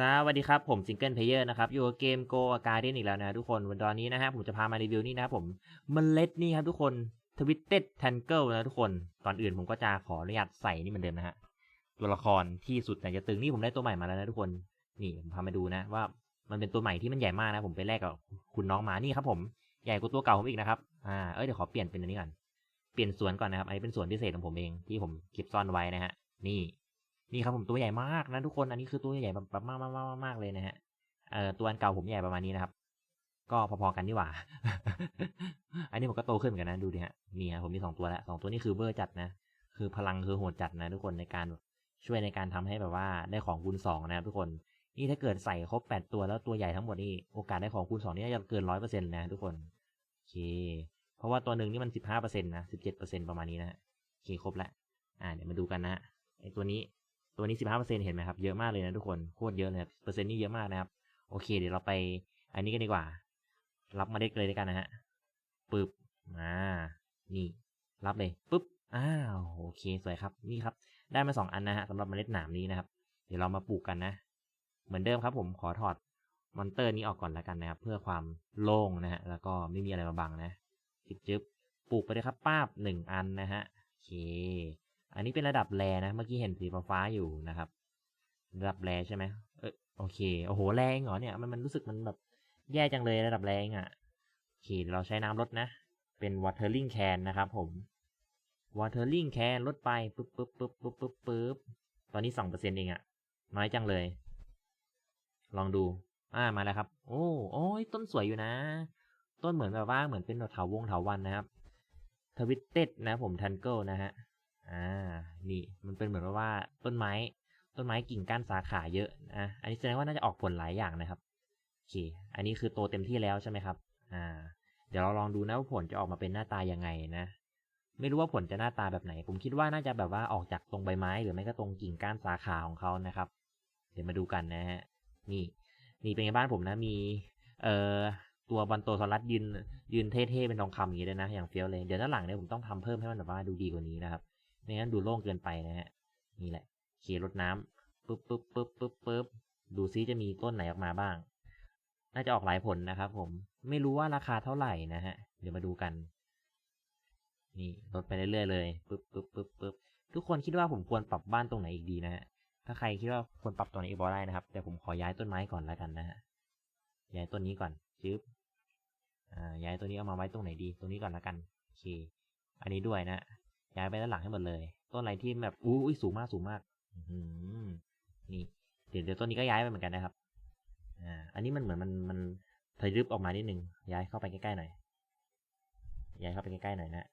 สวัสดีครับ ผมซิงเกิลเพลเยอร์นะครับ อยู่กับเกมโกอาการ์เดนอีกแล้วนะทุกคน วันตอนนี้นะฮะผมจะพามารีวิวนี่นะครับผมเมล็ดนี่ครับทุกคนทวิตเต็ดแทนเกิลนะทุกคน ก่อนอื่นผมก็จะขออนุญาตใส่นี่เหมือนเดิมนะฮะ ตัวละครที่สุดแต่จะตึงนี่ผมได้ตัวใหม่มาแล้วนะทุกคน นี่ผมพามาดูนะว่ามันเป็นตัวใหม่ที่มันใหญ่มากนะ ผมไปแลกกับคุณน้องมานี่ครับผม ใหญ่กว่าตัวเก่าผมอีกนะครับ อ่า เอ้ยเดี๋ยวขอเปลี่ยนเป็นอันนี้ก่อน เปลี่ยนสวนก่อนนะครับ อันนี้เป็นสวนพิเศษของผมเองที่ผมเก็บซ่อนไว้นะฮะ นี่ นี่ครับผมตัวใหญ่มากนะทุกคนอันนี้คือตัวใหญ่แบบมากมากมากมากเลยนะฮะเอ่อตัวอันเก่าผมใหญ่ประมาณนี้นะครับ ก็พอๆกันนี่หว่า อันนี้ผมก็โตขึ้นเหมือนกันนะดูดิฮะนี่ฮะผมมีสองตัวแล้วสองตัวนี้คือเบอร์จัดนะ คือพลังคือโหดจัดนะ ทุกคนในการช่วยในการทำให้แบบว่าได้ของคูณสองนะครับทุกคนนี่ถ้าเกิดใส่ครบแปดตัวแล้วตัวใหญ่ทั้งหมดนี่โอกาสได้ของคูณสองนี่จะเกินร้อยเปอร์เซ็นต์นะทุกคนโอเค เพราะว่าตัวหนึ่งนี่มันสิบห้าเปอร์เซ็นต์นะสิบเจ็ดเปอร์เซ็นต์ประมาณนี้นะโอเคครบแล้วอ่าเดี๋ยวมาดูกันนะฮะไอตัวนี้ ตัวนี้สิบห้าเปอร์เซ็นเห็นไหมครับ เยอะมากเลยนะทุกคน โคตรเยอะเลยเปอร์เซ็นต์นี่เยอะมากนะครับ โอเค เดี๋ยวเราไปอันนี้กันดีกว่า รับมาได้เลยด้วยกันนะฮะปึ๊บอ่านี่รับเลยปึ๊บอ้าวโอเคสวยครับนี่ครับ ได้มาสองอันนะฮะสำหรับเมล็ดหนามนี้นะครับ เดี๋ยวเรามาปลูกกันนะ เหมือนเดิมครับผมขอถอดมอนเตอร์นี้ออกก่อนแล้วกันนะครับ เพื่อความโล่งนะฮะแล้วก็ไม่มีอะไรมาบังนะจึ๊บจึ๊บปลูกไปเลยครับป้าบหนึ่งอันนะฮะโอเค อันนี้เป็นระดับแรนะ เมื่อกี้เห็นสีฟ้าอยู่นะครับ ระดับแรใช่ไหมเออโอเค โอ้โห แรงเหรอเนี่ย มันมันรู้สึกมันแบบแย่จังเลยระดับแรงอะโอเคเดี๋ยวเราใช้น้ำลดนะ เป็น watering can นะครับผม watering can ลดไปปึ๊บปึ๊บปึ๊บปึ๊บปึ๊บปึ๊บตอนนี้สองเปอร์เซ็นต์เองอะน้อยจังเลย ลองดู อ่า มาแล้วครับ โอ้โอ้ยต้นสวยอยู่นะ ต้นเหมือนแบบว่าเหมือนเป็นแบบเถาวงเถาวันนะครับทวิตเต็ดนะผมทันเกิลนะฮะ อ่า นี่มันเป็นเหมือนว่าต้นไม้ ต้นไม้กิ่งก้านสาขาเยอะนะอันนี้แสดงว่าน่าจะออกผลหลายอย่างนะครับโอเค อันนี้คือโตเต็มที่แล้วใช่ไหมครับ อ่า เดี๋ยวเราลองดูนะว่าผลจะออกมาเป็นหน้าตายังไงนะ ไม่รู้ว่าผลจะหน้าตาแบบไหน ผมคิดว่าน่าจะแบบว่าออกจากตรงใบไม้ หรือไม่ก็ตรงกิ่งก้านสาขาของเขานะครับ เดี๋ยวมาดูกันนะฮะ นี่ นี่เป็นไงบ้านผมนะ มี เอ่อตัวบันโตซอรัสยืนยืนเท่ๆเป็นทองคำอย่างนี้เลยนะ อย่างเฟี้ยวเลย เดี๋ยวด้านหลังเนี่ยผมต้องทำเพิ่มให้มันแบบว่าดูดีกว่านี้นะครับ ไม่งั้นดูโล่งเกินไปนะฮะนี่แหละเขียรดน้ำปึ๊บปึ๊บปึ๊บปึ๊บปึ๊บดูซิจะมีต้นไหนออกมาบ้าง น่าจะออกหลายผลนะครับผมไม่รู้ว่าราคาเท่าไหร่นะฮะ เดี๋ยวมาดูกัน นี่ลดไปเรื่อยๆเลยปึ๊บปึ๊บปึ๊บปึ๊บทุกคนคิดว่าผมควรปรับบ้านตรงไหนอีกดีนะฮะถ้าใครคิดว่าควรปรับตรงไหนอีกบอได้นะครับ แต่ผมขอย้ายต้นไม้ก่อนแล้วกันนะฮะย้ายต้นนี้ก่อนจึ๊บอ่าย้ายตัวนี้เอามาไว้ตรงไหนดี ตรงนี้ก่อนแล้วกันโอเค อันนี้ด้วยนะ ย้ายไปด้านหลังให้หมดเลย ต้นอะไรที่แบบอู้ยสูงมากสูงมากอืมนี่เดี๋ยวเดี๋ยวต้นนี้ก็ย้ายไปเหมือนกันนะครับ อ่า อันนี้มันเหมือนมันมันทะลึบออกมานิดนึง ย้ายเข้าไปใกล้ๆหน่อย ย้ายเข้าไปใกล้ๆหน่อยนะ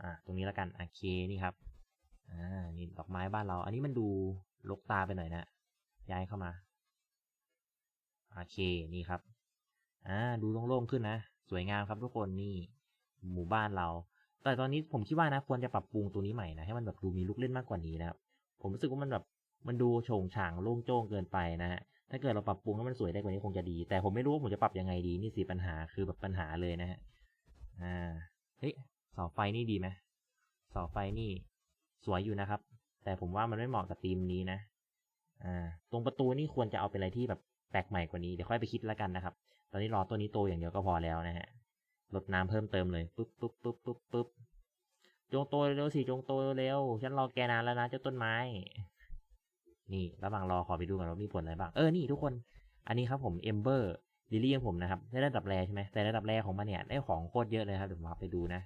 อ่า ตรงนี้แล้วกันโอเคนี่ครับ อ่า นี่ดอกไม้บ้านเรา อันนี้มันดูลกตาไปหน่อยนะ ย้ายเข้ามาโอเค นี่ครับ อ่า ดูโล่งๆขึ้นนะ สวยงามครับทุกคน นี่ หมู่บ้านเรา แต่ตอนนี้ผมคิดว่านะควรจะปรับปรุงตัวนี้ใหม่นะให้มันแบบดูมีลูกเล่นมากกว่านี้นะครับผมรู้สึกว่ามันแบบมันดูโฉงฉางโล่งโจ้งเกินไปนะฮะถ้าเกิดเราปรับปรุงให้มันสวยได้กว่านี้คงจะดี แต่ผมไม่รู้ว่าผมจะปรับยังไงดีนี่สิปัญหาคือแบบปัญหาเลยนะฮะอ่าเฮ้ยเสาไฟนี่ดีไหมเสาไฟนี่สวยอยู่นะครับ แต่ผมว่ามันไม่เหมาะกับธีมนี้นะอ่าตรงประตูนี่ควรจะเอาเป็นอะไรที่แบบแปลกใหม่กว่านี้เดี๋ยวค่อยไปคิดแล้วกันนะครับ ตอนนี้รอตัวนี้โตอย่างเดียวก็พอแล้วนะฮะ ลดน้ำเพิ่มเติมเลยปุ๊บปุ๊บปุ๊บปุ๊บปุ๊บจงโตเร็วสิจงโตเร็วฉันรอแกนานแล้วนะเจ้าต้นไม้ นี่ระหว่างรอขอไปดูกันว่ามีผลอะไรบ้างเออนี่ทุกคน อันนี้ครับผมเอมเบอร์ลิลี่ของผมนะครับได้ระดับแรใช่ไหมแต่ระดับแรของมันเนี่ยได้ของโคตรเยอะเลยครับเดี๋ยวผมพาไปดูนะ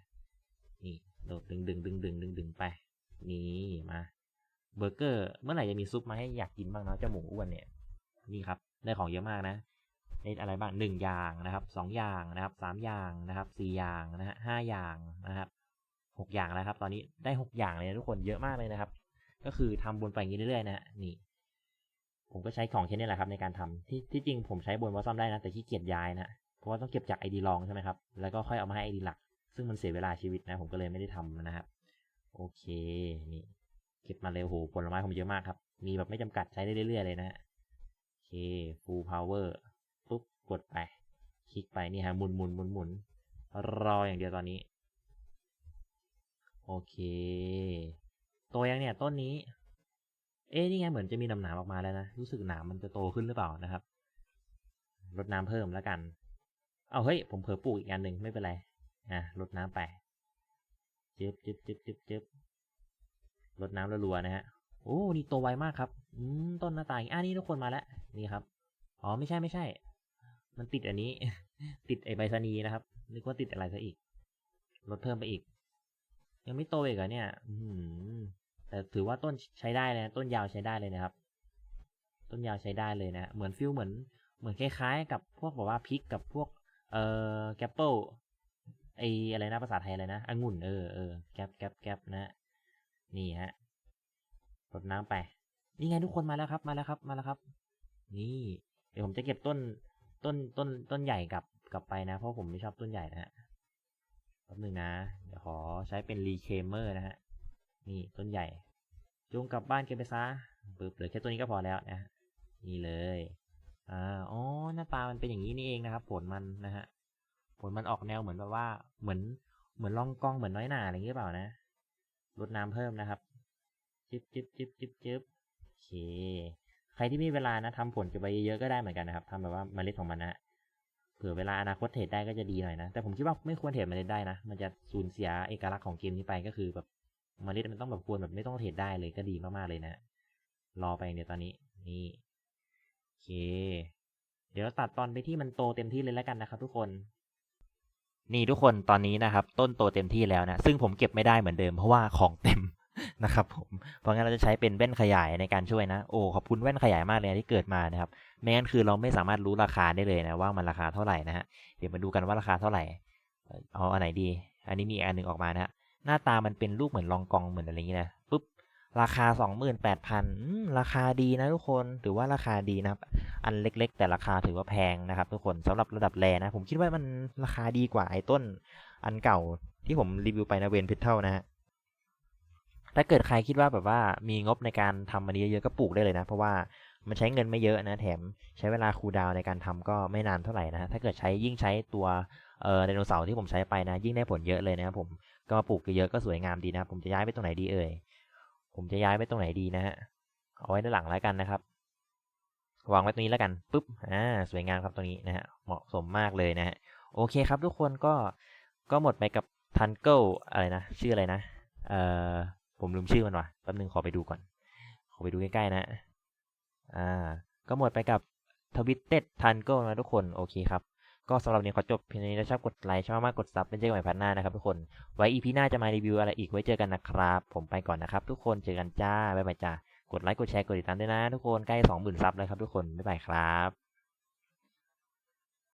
นี่โดดดึงดึงดึงดึงดึงดึงไป นี่มาเบอร์เกอร์ เมื่อไหร่จะมีซุปมาให้อยากกินบ้างเนาะเจ้าหมูอ้วนเนี่ย นี่ครับ ได้ของเยอะมากนะ ได้อะไรบ้างหนึ่งอย่างนะครับสองอย่างนะครับสามอย่างนะครับสี่อย่างนะฮะห้าอย่างนะครับหกอย่างแล้วครับ ตอนนี้ได้หกอย่างเลยนะทุกคนเยอะมากเลยนะครับ ก็คือทำบนไปอย่างนี้เรื่อยๆนะฮะนี่ ผมก็ใช้ของแค่นนี้แหละครับ ในการทำที่ที่จริงผมใช้บนวอซ่อมได้นะแต่ขี้เกียจย้ายนะเพราะว่าต้องเก็บจากไอดีรองใช่ไหมครับแล้วก็ค่อยเอามาให้ไอดีหลัก ซึ่งมันเสียเวลาชีวิตนะ ผมก็เลยไม่ได้ทำนะครับ โอเคนี่เก็บมาเร็วโหผลไม้ผมเยอะมากครับ มีแบบไม่จำกัดใช้ได้เรื่อยๆเลยนะฮะโอเค full power ปุ๊บกดไป คลิกไปนี่ฮะหมุนหมุนหมุนหมุนรออย่างเดียวตอนนี้ โอเคตัวยังเนี่ยต้นนี้ เอ๊ะนี่ไงเหมือนจะมีน้ำหนามออกมาแล้วนะ รู้สึกหนามมันจะโตขึ้นหรือเปล่านะครับรดน้ำเพิ่มแล้วกัน เอาเฮ้ย ผมเผลอปลูกอีกอันหนึ่งไม่เป็นไร อะรดน้ำไปจึ๊บจึ๊บจึ๊บจึ๊บจึ๊บรดน้ำรัวๆนะฮะ โอ้ นี่โตไวมากครับ อืม ต้นหน้าตาอย่างอ่านี่ทุกคนมาแล้ว นี่ครับ อ๋อ ไม่ใช่ไม่ใช่ มันติดอันนี้ ติดไอใบสนีนะครับ นึกว่าติดอะไรซะอีก ลดเพิ่มไปอีก ยังไม่โตอีกเหรอเนี่ย อืมแต่ถือว่าต้นใช้ได้เลยนะต้นยาวใช้ได้เลยนะครับ ต้นยาวใช้ได้เลยนะ เหมือนฟิลเหมือน เหมือนคล้ายๆ กับพวกแบบว่าพริกกับพวก เอ่อแกปเปิลไออะไรนะภาษาไทยอะไรนะองุ่นเออเออแกปแกปแกปนะ นี่ฮะรดน้ำไป นี่ไงทุกคนมาแล้วครับ มาแล้วครับ มาแล้วครับ นี่ เดี๋ยวผมจะเก็บต้น ต้นต้นต้นใหญ่กลับกลับไปนะ เพราะผมไม่ชอบต้นใหญ่นะฮะแป๊บนึงนะ เดี๋ยวขอใช้เป็นรีเคเมอร์นะฮะ นี่ต้นใหญ่จงกลับบ้านเก็บไปซะปึ๊บเหลือแค่ตัวนี้ก็พอแล้วนะ นี่เลยอ่าอ๋อหน้าตามันเป็นอย่างนี้นี่เองนะครับ ผลมันนะฮะ ผลมันออกแนวเหมือนแบบว่า เหมือน เหมือนล่องกองเหมือนน้อยหนาอะไรอย่างเงี้ยเปล่านะรดน้ำเพิ่มนะครับ จิบจิบจิบจิบจิบโอเค ครที่มีเวลานะทำผลเก็บไว้เยอะๆก็ได้เหมือนกันนะครับทำแบบว่าเมล็ดของมันนะเผื่อเวลาอนาคตเทรดได้ก็จะดีหน่อยนะ แต่ผมคิดว่าไม่ควรเทรดเมล็ดได้นะ มันจะสูญเสียเอกลักษณ์ของเกมนี้ไปก็คือแบบเมล็ดมันต้องแบบควรแบบไม่ต้องเทรดได้เลยก็ดีมากๆเลยนะ รอไปเดี๋ยวตอนนี้นี่โอเค เดี๋ยวตัดตอนไปที่มันโตเต็มที่เลยแล้วกันนะครับ ทุกคนนี่ทุกคนตอนนี้นะครับ ต้นโตเต็มที่แล้วนะ ซึ่งผมเก็บไม่ได้เหมือนเดิมเพราะว่าของเต็ม นะครับผม เพราะงั้นเราจะใช้เป็นแว่นขยายในการช่วยนะ โอ้ ขอบคุณแว่นขยายมากเลยนะที่เกิดมานะครับ ไม่งั้นคือเราไม่สามารถรู้ราคาได้เลยนะว่ามันราคาเท่าไหร่นะฮะ เดี๋ยวมาดูกันว่าราคาเท่าไหร่ เอาอันไหนดี อันนี้มีอันหนึ่งออกมานะฮะ หน้าตามันเป็นรูปเหมือนลองกองเหมือนอะไรอย่างนี้นะ ปุ๊บ ราคา 28,000ราคาดีนะทุกคน ถือว่าราคาดีนะครับ อันเล็ก ๆ แต่ราคาถือว่าแพงนะครับ ทุกคนสำหรับระดับแรนะ ผมคิดว่ามันราคาดีกว่าไอ้ต้น อันเก่าที่ผมรีวิวไปนะเวนพิทเทิลนะฮะ ถ้าเกิดใครคิดว่าแบบว่ามีงบในการทำมันนี้เยอะๆก็ปลูกได้เลยนะ เพราะว่ามันใช้เงินไม่เยอะนะ แถมใช้เวลาคูดาวในการทำก็ไม่นานเท่าไหร่นะ ถ้าเกิดใช้ยิ่งใช้ตัวเอ่อไดโนเสาร์ที่ผมใช้ไปนะ ยิ่งได้ผลเยอะเลยนะครับผมก็มาปลูกเยอะๆก็สวยงามดีนะ ผมจะย้ายไปตรงไหนดีเอ่ยผมจะย้ายไปตรงไหนดีนะฮะเอาไว้ด้านหลังแล้วกันนะครับวางไว้ตรงนี้แล้วกันปุ๊บอ่าสวยงามครับตรงนี้นะฮะเหมาะสมมากเลยนะฮะโอเคครับทุกคนก็ก็หมดไปกับทันเกิลอะไรนะชื่ออะไรนะเอ่อ ผมลืมชื่อมันว่ะแป๊บนึงขอไปดูก่อน ขอไปดูใกล้ๆนะ อ่า ก็หมดไปกับทวิตเต็ดทันกิลนะทุกคน โอเคครับ ก็สำหรับวันนี้ขอจบเพียงนี้ถ้าชอบกดไลค์ชอบมากกดซับเป็นเจอกันใหม่พันหน้านะครับทุกคน ไว้อีพีหน้าจะมารีวิวอะไรอีกไว้เจอกันนะครับ ผมไปก่อนนะครับ ทุกคนเจอกันจ้าบ๊ายบายจ้ากดไลค์กดแชร์กดติดตามด้วยนะ ทุกคนใกล้สองหมื่นซับแล้วครับทุกคนบ๊ายบายครับ